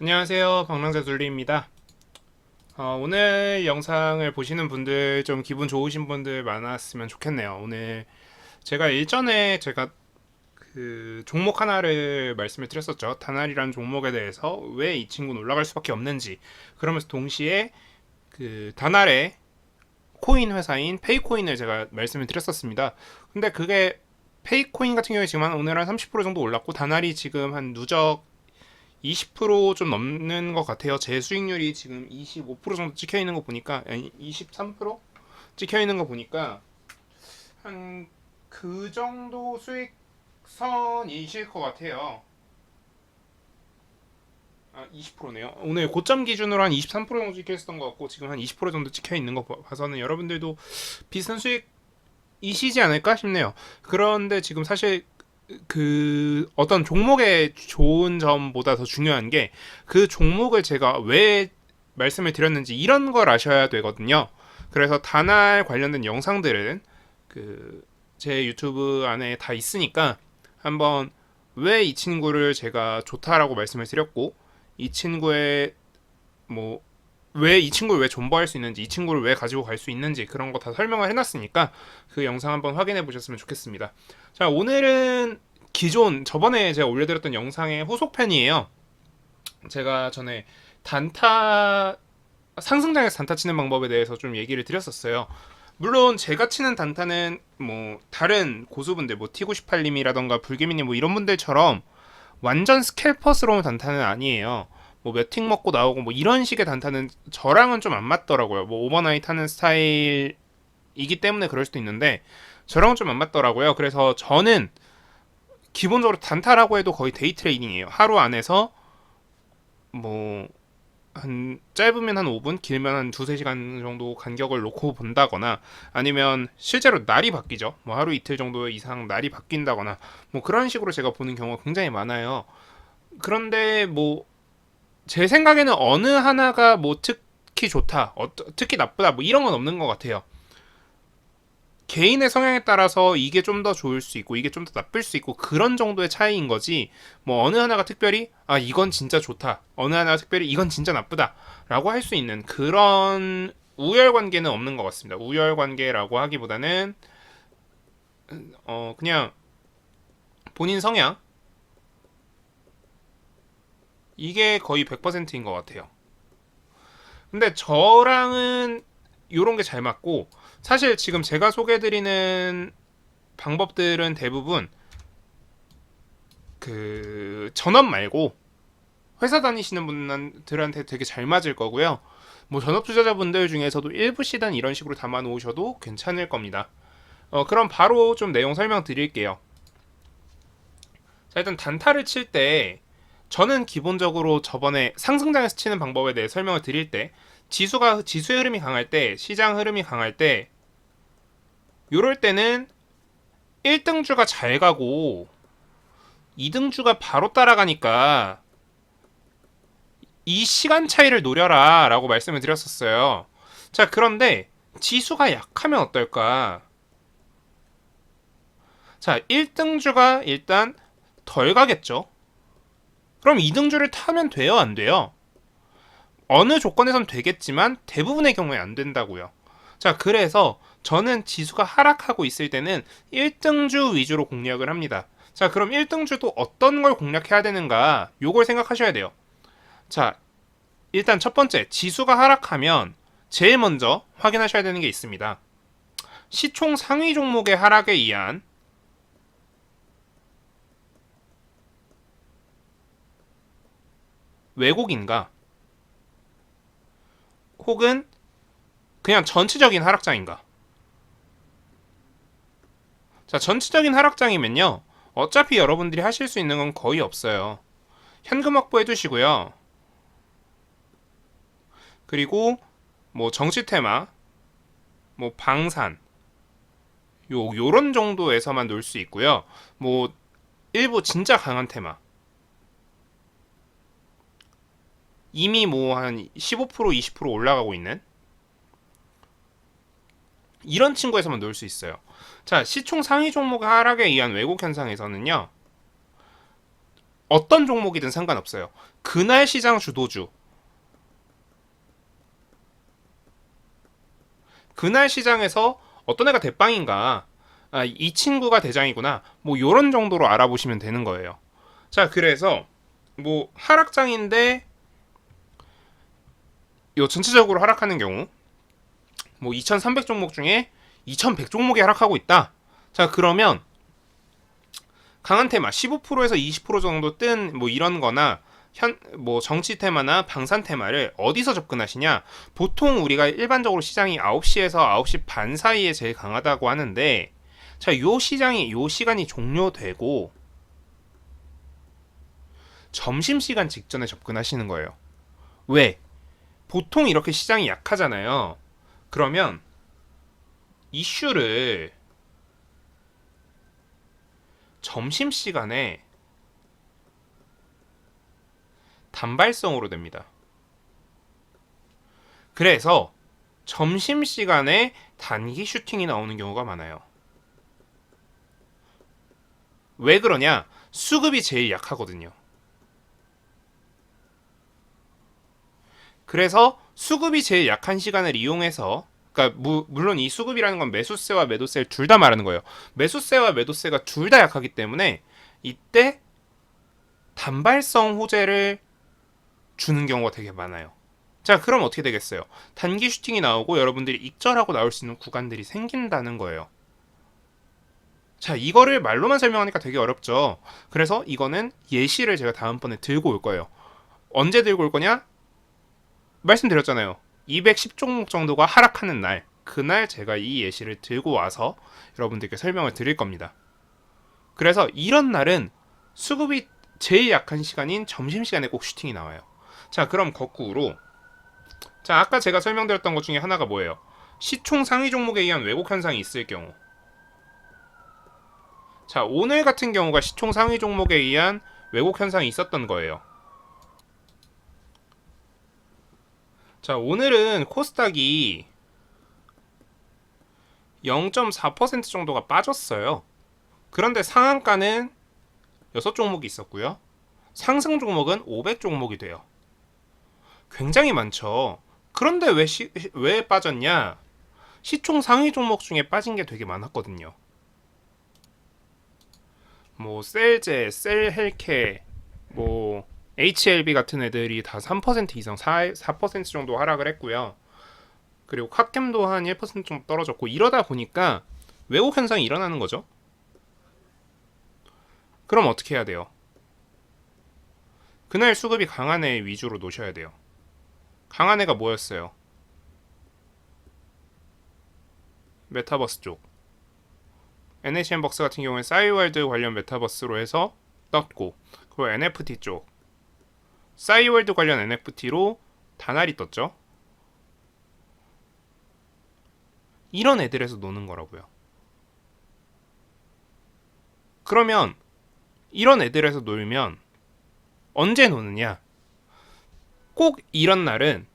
안녕하세요. 방랑자 둘리입니다. 어, 오늘 영상을 보시는 분들 좀 기분 좋으신 분들 많았으면 좋겠네요. 오늘 제가 일전에 제가 그 종목 하나를 말씀을 드렸었죠. 다날이라는 종목에 대해서 왜 이 친구는 올라갈 수밖에 없는지 그러면서 동시에 그 다날의 코인 회사인 페이코인을 제가 말씀을 드렸었습니다. 근데 그게 페이코인 같은 경우에 지금 한 오늘 한 30% 정도 올랐고 다날이 지금 한 누적 20%좀 넘는 것 같아요. 제 수익률이 지금 25% 정도 찍혀 있는 거 보니까 아니 23% 찍혀 있는 거 보니까 한 그 정도 수익선이실 것 같아요. 아 20%네요. 오늘 고점 기준으로 한 23% 정도 찍혀 있었던 것 같고 지금 한 20% 정도 찍혀 있는 거 봐- 봐서는 여러분들도 비슷한 수익 이시지 않을까 싶네요. 그런데 지금 사실 그 어떤 종목의 좋은 점보다 더 중요한 게 그 종목을 제가 왜 말씀을 드렸는지 이런 걸 아셔야 되거든요. 그래서 다날 관련된 영상들은 그 제 유튜브 안에 다 있으니까 한번 왜 이 친구를 제가 좋다라고 말씀을 드렸고 이 친구의 뭐 왜 이 친구를 왜 존버할 수 있는지 이 친구를 왜 가지고 갈 수 있는지 그런 거 다 설명을 해놨으니까 그 영상 한번 확인해 보셨으면 좋겠습니다. 자 오늘은 기존 저번에 제가 올려드렸던 영상의 후속편이에요. 제가 전에 단타 상승장에서 단타 치는 방법에 대해서 좀 얘기를 드렸었어요. 물론 제가 치는 단타는 뭐 다른 고수분들 뭐 T98님이라던가 불개미님 뭐 이런 분들처럼 완전 스캘퍼스러운 단타는 아니에요. 뭐몇틱 먹고 나오고 뭐 이런 식의 단타는 저랑은 좀 안 맞더라고요. 뭐 오버나이트 하는 스타일이기 때문에 그럴 수도 있는데 저랑은 좀 안 맞더라고요. 그래서 저는 기본적으로 단타라고 해도 거의 데이 트레이딩이에요. 하루 안에서 뭐 한 짧으면 한 5분, 길면 한 두세 시간 정도 간격을 놓고 본다거나 아니면 실제로 날이 바뀌죠. 뭐 하루 이틀 정도 이상 날이 바뀐다거나 뭐 그런 식으로 제가 보는 경우가 굉장히 많아요. 그런데 뭐 제 생각에는 어느 하나가 뭐 특히 좋다, 어, 특히 나쁘다 뭐 이런 건 없는 것 같아요. 개인의 성향에 따라서 이게 좀 더 좋을 수 있고 이게 좀 더 나쁠 수 있고 그런 정도의 차이인 거지 뭐 어느 하나가 특별히 아 이건 진짜 좋다 어느 하나가 특별히 이건 진짜 나쁘다 라고 할 수 있는 그런 우열 관계는 없는 것 같습니다 우열 관계라고 하기보다는 어 그냥 본인 성향 이게 거의 100%인 것 같아요 근데 저랑은 요런 게 잘 맞고 사실 지금 제가 소개해드리는 방법들은 대부분 그 전업 말고 회사 다니시는 분들한테 되게 잘 맞을 거고요. 뭐 전업 투자자분들 중에서도 일부 시단 이런 식으로 담아 놓으셔도 괜찮을 겁니다. 어, 그럼 바로 좀 내용 설명 드릴게요. 자, 일단 단타를 칠 때 저는 기본적으로 저번에 상승장에서 치는 방법에 대해 설명을 드릴 때 지수가 지수의 흐름이 강할 때 시장 흐름이 강할 때 요럴 때는 1등주가 잘 가고 2등주가 바로 따라가니까 이 시간 차이를 노려라 라고 말씀을 드렸었어요. 자, 그런데 지수가 약하면 어떨까? 자, 1등주가 일단 덜 가겠죠? 그럼 2등주를 타면 돼요? 안 돼요? 어느 조건에선 되겠지만 대부분의 경우에 안 된다고요. 자, 그래서 저는 지수가 하락하고 있을 때는 1등주 위주로 공략을 합니다. 자, 그럼 1등주도 어떤 걸 공략해야 되는가? 요걸 생각하셔야 돼요. 자, 일단 첫 번째, 지수가 하락하면 제일 먼저 확인하셔야 되는 게 있습니다. 시총 상위 종목의 하락에 의한 왜곡인가? 혹은 그냥 전체적인 하락장인가? 자, 전체적인 하락장이면요. 어차피 여러분들이 하실 수 있는 건 거의 없어요. 현금 확보해 두시고요. 그리고 뭐 정치 테마, 뭐 방산, 요 요런 정도에서만 놀 수 있고요. 뭐 일부 진짜 강한 테마. 이미 뭐 한 15% 20% 올라가고 있는 이런 친구에서만 놀 수 있어요. 자, 시총 상위 종목 하락에 의한 왜곡 현상에서는요. 어떤 종목이든 상관없어요. 그날 시장 주도주. 그날 시장에서 어떤 애가 대빵인가. 아, 이 친구가 대장이구나. 뭐 요런 정도로 알아보시면 되는 거예요. 자, 그래서 뭐 하락장인데 요 전체적으로 하락하는 경우 뭐 2300 종목 중에 2100 종목이 하락하고 있다. 자, 그러면 강한 테마 15%에서 20% 정도 뜬 뭐 이런 거나 현 뭐 정치 테마나 방산 테마를 어디서 접근하시냐? 보통 우리가 일반적으로 시장이 9시에서 9시 반 사이에 제일 강하다고 하는데 자, 요 시장이 요 시간이 종료되고 점심 시간 직전에 접근하시는 거예요. 왜? 보통 이렇게 시장이 약하잖아요. 그러면 이슈를 점심 시간에 단발성으로 됩니다. 그래서 점심 시간에 단기 슈팅이 나오는 경우가 많아요. 왜 그러냐? 수급이 제일 약하거든요. 그래서 수급이 제일 약한 시간을 이용해서 무, 물론 이 수급이라는 건 매수세와 매도세를 둘 다 말하는 거예요. 매수세와 매도세가 둘 다 약하기 때문에 이때 단발성 호재를 주는 경우가 되게 많아요. 자, 그럼 어떻게 되겠어요? 단기 슈팅이 나오고 여러분들이 익절하고 나올 수 있는 구간들이 생긴다는 거예요. 자, 이거를 말로만 설명하니까 되게 어렵죠. 그래서 이거는 예시를 제가 다음번에 들고 올 거예요. 언제 들고 올 거냐? 말씀드렸잖아요. 210 종목 정도가 하락하는 날, 그날 제가 이 예시를 들고 와서 여러분들께 설명을 드릴 겁니다. 그래서 이런 날은 수급이 제일 약한 시간인 점심시간에 꼭 슈팅이 나와요. 자, 그럼 거꾸로. 자, 아까 제가 설명드렸던 것 중에 하나가 뭐예요? 시총 상위 종목에 의한 왜곡 현상이 있을 경우. 자, 오늘 같은 경우가 시총 상위 종목에 의한 왜곡 현상이 있었던 거예요. 자, 오늘은 코스닥이 0.4% 정도가 빠졌어요. 그런데 상한가는 6종목이 있었고요. 상승 종목은 500 종목이 돼요. 굉장히 많죠. 그런데 왜, 시, 왜 빠졌냐? 시총 상위 종목 중에 빠진 게 되게 많았거든요. 뭐 셀제, 셀헬케, 뭐 HLB 같은 애들이 다 3% 이상 4, 4% 정도 하락을 했고요. 그리고 카캠도 한 1% 정도 떨어졌고 이러다 보니까 왜곡 현상이 일어나는 거죠. 그럼 어떻게 해야 돼요? 그날 수급이 강한 애 위주로 놓으셔야 돼요. 강한 애가 뭐였어요? 메타버스 쪽. NHN 박스 같은 경우에 싸이월드 관련 메타버스로 해서 떴고 그리고 NFT 쪽 싸이월드 관련 NFT로 다날이 떴죠. 이런 애들에서 노는 거라고요. 그러면 이런 애들에서 놀면 언제 노느냐? 꼭 이런 날은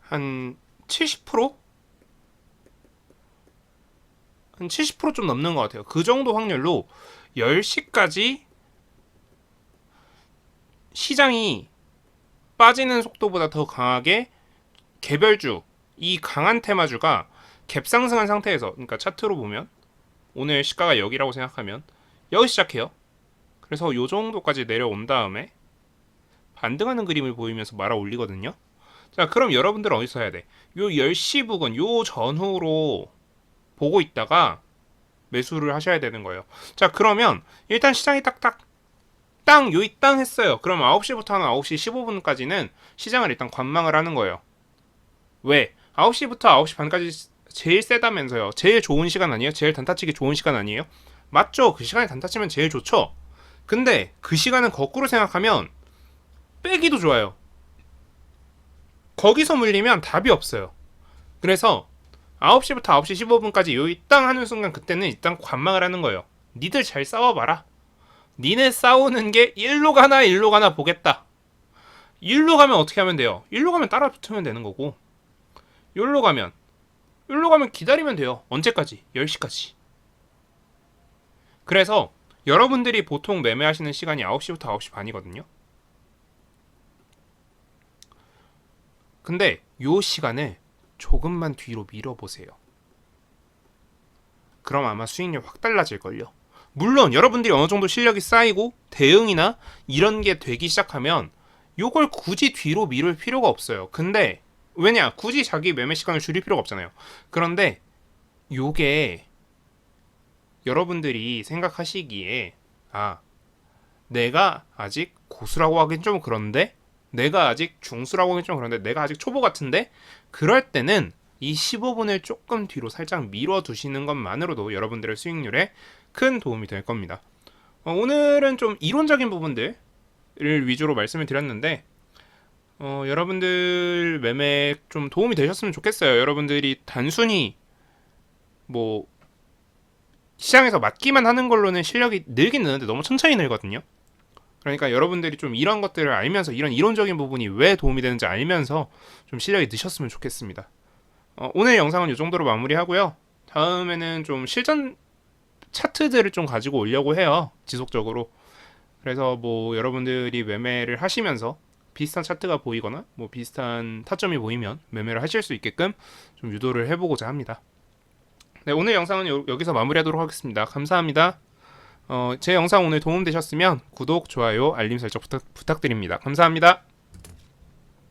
한 70%? 한 70%좀 넘는 것 같아요. 그 정도 확률로 10시까지 시장이 빠지는 속도보다 더 강하게 개별주, 이 강한 테마주가 갭상승한 상태에서, 그러니까 차트로 보면 오늘 시가가 여기라고 생각하면 여기 시작해요. 그래서 요 정도까지 내려온 다음에 반등하는 그림을 보이면서 말아 올리거든요. 자, 그럼 여러분들은 어디서 해야 돼? 요 10시 부근, 요 전후로 보고 있다가 매수를 하셔야 되는 거예요. 자, 그러면 일단 시장이 딱딱 땅 요이 땅 했어요. 그럼 9시부터 한 9시 15분까지는 시장을 일단 관망을 하는 거예요. 왜? 9시부터 9시 반까지 제일 세다면서요. 제일 좋은 시간 아니에요? 제일 단타치기 좋은 시간 아니에요? 맞죠? 그 시간에 단타치면 제일 좋죠. 근데 그 시간은 거꾸로 생각하면 빼기도 좋아요. 거기서 물리면 답이 없어요. 그래서 9시부터 9시 15분까지 요이 땅 하는 순간 그때는 일단 관망을 하는 거예요. 니들 잘 싸워봐라. 니네 싸우는 게 일로 가나 일로 가나 보겠다. 일로 가면 어떻게 하면 돼요? 일로 가면 따라 붙으면 되는 거고 일로 가면 일로 가면 기다리면 돼요. 언제까지? 10시까지. 그래서 여러분들이 보통 매매하시는 시간이 9시부터 9시 반이거든요. 근데 요 시간을 조금만 뒤로 밀어보세요. 그럼 아마 수익률 확 달라질걸요. 물론 여러분들이 어느 정도 실력이 쌓이고 대응이나 이런 게 되기 시작하면 요걸 굳이 뒤로 미룰 필요가 없어요. 근데 왜냐? 굳이 자기 매매 시간을 줄일 필요가 없잖아요. 그런데 요게 여러분들이 생각하시기에 아 내가 아직 고수라고 하긴 좀 그런데 내가 아직 중수라고 하긴 좀 그런데 내가 아직 초보 같은데 그럴 때는 이 15분을 조금 뒤로 살짝 밀어 두시는 것만으로도 여러분들의 수익률에 큰 도움이 될 겁니다. 어, 오늘은 좀 이론적인 부분들을 위주로 말씀을 드렸는데 어, 여러분들 매매 좀 도움이 되셨으면 좋겠어요. 여러분들이 단순히 뭐 시장에서 맞기만 하는 걸로는 실력이 늘긴 느는데 너무 천천히 늘거든요. 그러니까 여러분들이 좀 이런 것들을 알면서 이런 이론적인 부분이 왜 도움이 되는지 알면서 좀 실력이 느셨으면 좋겠습니다. 어, 오늘 영상은 이 정도로 마무리하고요. 다음에는 좀 실전 차트들을 좀 가지고 오려고 해요. 지속적으로. 그래서 뭐 여러분들이 매매를 하시면서 비슷한 차트가 보이거나 뭐 비슷한 타점이 보이면 매매를 하실 수 있게끔 좀 유도를 해보고자 합니다. 네, 오늘 영상은 요- 여기서 마무리하도록 하겠습니다. 감사합니다. 어, 제 영상 오늘 도움되셨으면 구독, 좋아요, 알림 설정 부탁, 부탁드립니다. 감사합니다.